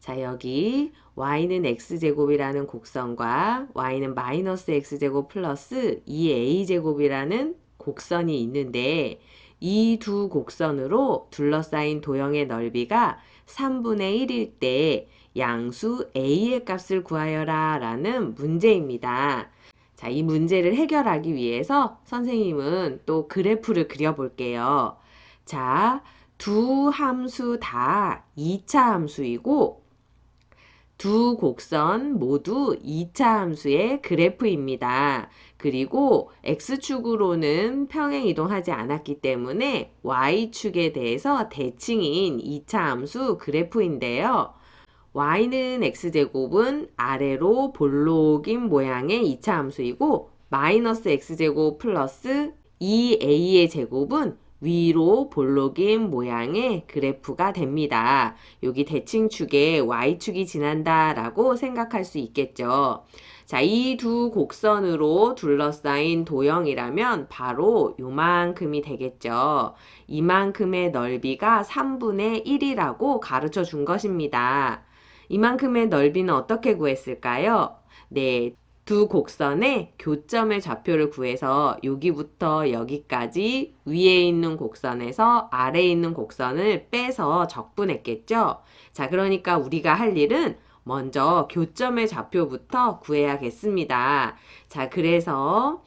자, 여기 y는 x제곱이라는 곡선과 y는 마이너스 x제곱 플러스 2a제곱이라는 곡선이 있는데 이 두 곡선으로 둘러싸인 도형의 넓이가 3분의 1일 때 양수 a의 값을 구하여라 라는 문제입니다. 자, 이 문제를 해결하기 위해서 선생님은 또 그래프를 그려볼게요. 자, 두 함수 다 2차 함수이고 두 곡선 모두 2차 함수의 그래프입니다. 그리고 x축으로는 평행 이동하지 않았기 때문에 y축에 대해서 대칭인 2차 함수 그래프인데요. y는 x제곱은 아래로 볼록인 모양의 2차 함수이고 마이너스 x제곱 플러스 2a의 제곱은 위로 볼록인 모양의 그래프가 됩니다. 여기 대칭축에 y축이 지난다 라고 생각할 수 있겠죠. 자, 이 두 곡선으로 둘러싸인 도형이라면 바로 요만큼이 되겠죠. 이만큼의 넓이가 3분의 1이라고 가르쳐 준 것입니다. 이만큼의 넓이는 어떻게 구했을까요? 네, 두 곡선의 교점의 좌표를 구해서 여기부터 여기까지 위에 있는 곡선에서 아래에 있는 곡선을 빼서 적분했겠죠. 자, 그러니까 우리가 할 일은 먼저 교점의 좌표부터 구해야겠습니다. 자, 그래서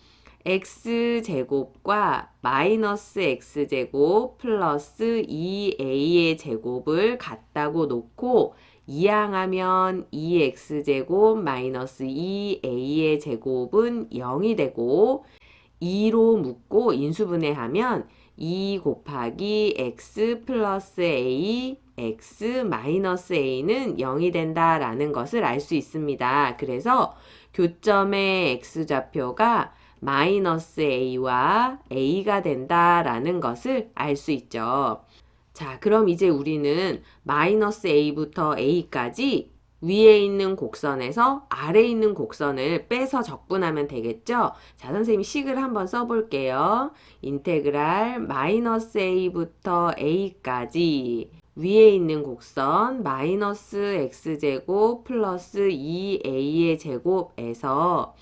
x제곱과 마이너스 x제곱 플러스 2a의 제곱을 같다고 놓고 이항하면 2x제곱 마이너스 2a의 제곱은 0이 되고 2로 묶고 인수분해하면 2 곱하기 x 플러스 a x 마이너스 a는 0이 된다라는 것을 알 수 있습니다. 그래서 교점의 x좌표가 마이너스 a와 a가 된다라는 것을 알 수 있죠. 자, 그럼 이제 우리는 마이너스 a부터 a까지 위에 있는 곡선에서 아래에 있는 곡선을 빼서 적분하면 되겠죠? 자, 선생님이 식을 한번 써볼게요. 인테그랄 마이너스 a부터 a까지 위에 있는 곡선 마이너스 x제곱 플러스 2a의 제곱에서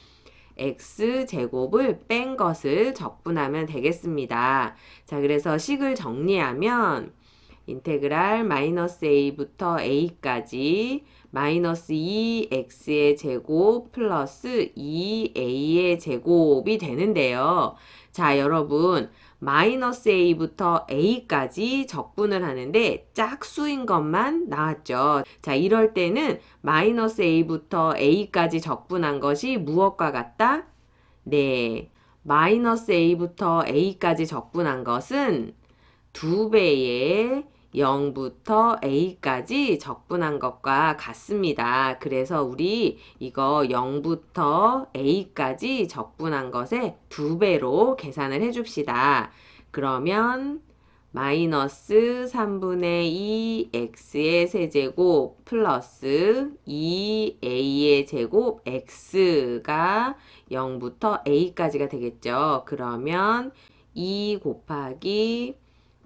x제곱을 뺀 것을 적분하면 되겠습니다. 자, 그래서 식을 정리하면 인테그랄 마이너스 a부터 a까지 마이너스 2x의 제곱 플러스 2a의 제곱이 되는데요. 자, 여러분 마이너스 a부터 a까지 적분을 하는데 짝수인 것만 나왔죠. 자, 이럴 때는 마이너스 a부터 a까지 적분한 것이 무엇과 같다? 네, 마이너스 a부터 a까지 적분한 것은 두배의 0부터 a까지 적분한 것과 같습니다. 그래서 우리 이거 0부터 a까지 적분한 것의 두배로 계산을 해줍시다. 그러면 마이너스 3분의 2 x의 세제곱 플러스 2a의 제곱 x가 0부터 a까지가 되겠죠. 그러면 2 곱하기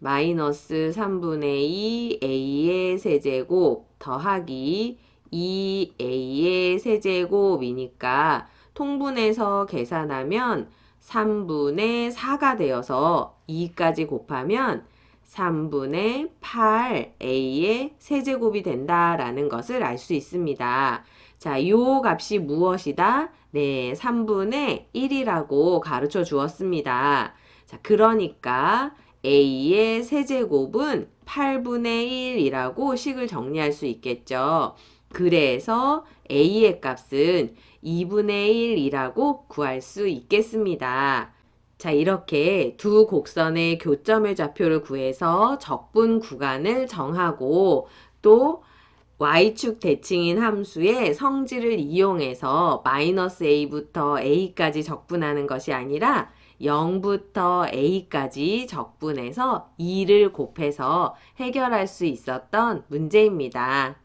마이너스 3분의 2 a의 세제곱 더하기 2a의 세제곱이니까 통분해서 계산하면 3분의 4가 되어서 2까지 곱하면 3분의 8a의 세제곱이 된다라는 것을 알 수 있습니다. 자, 요 값이 무엇이다? 네, 3분의 1이라고 가르쳐 주었습니다. 자, 그러니까 a의 세제곱은 8분의 1이라고 식을 정리할 수 있겠죠. 그래서 a의 값은 2분의 1이라고 구할 수 있겠습니다. 자, 이렇게 두 곡선의 교점의 좌표를 구해서 적분 구간을 정하고 또 y축 대칭인 함수의 성질을 이용해서 마이너스 a부터 a까지 적분하는 것이 아니라 0부터 a까지 적분해서 2를 곱해서 해결할 수 있었던 문제입니다.